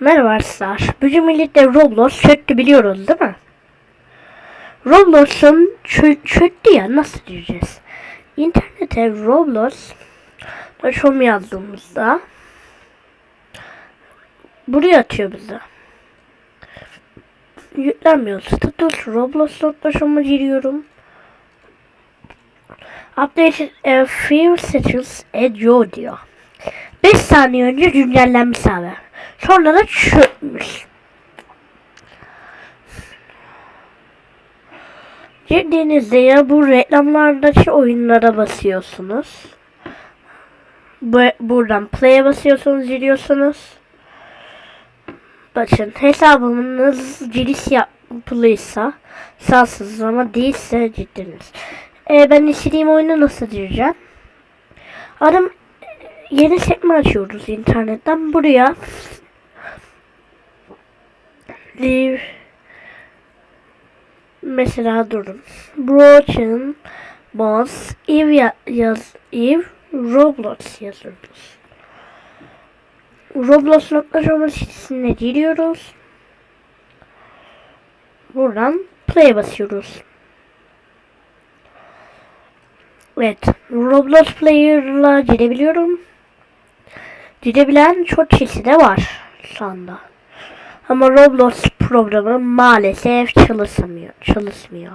Merhaba arkadaşlar. Bugün birlikte Roblox çöktü biliyoruz değil mi? Roblox'un çö çöktü ya nasıl diyeceğiz? İnternete Roblox başım yazdığımızda buraya atıyor bize. Yüklenmiyor. Status Roblox başıma giriyorum. Updated a few settings ediyor diyor. 5 saniye önce güncellenmiş abi. Sonra da çökmüş. Girdiğinizde ya bu reklamlardaki oyunlara basıyorsunuz. Bu, buradan play'e basıyorsunuz, giriyorsunuz. Bakın hesabınız giriş yapılıysa sağsız ama değilse gittiniz. Ee, ben istediğim oyunu nasıl gireceğim? Adım yeni sekme açıyoruz internetten. Buraya Leave mesela durun. Broken Boss Eve ya- yaz Eve Roblox yazıyoruz. Roblox nokta sitesine giriyoruz. Buradan play basıyoruz. Evet. Roblox Player'la girebiliyorum. Girebilen çok kişi de var şu anda. Ama Roblox programı maalesef çalışmıyor. Çalışmıyor.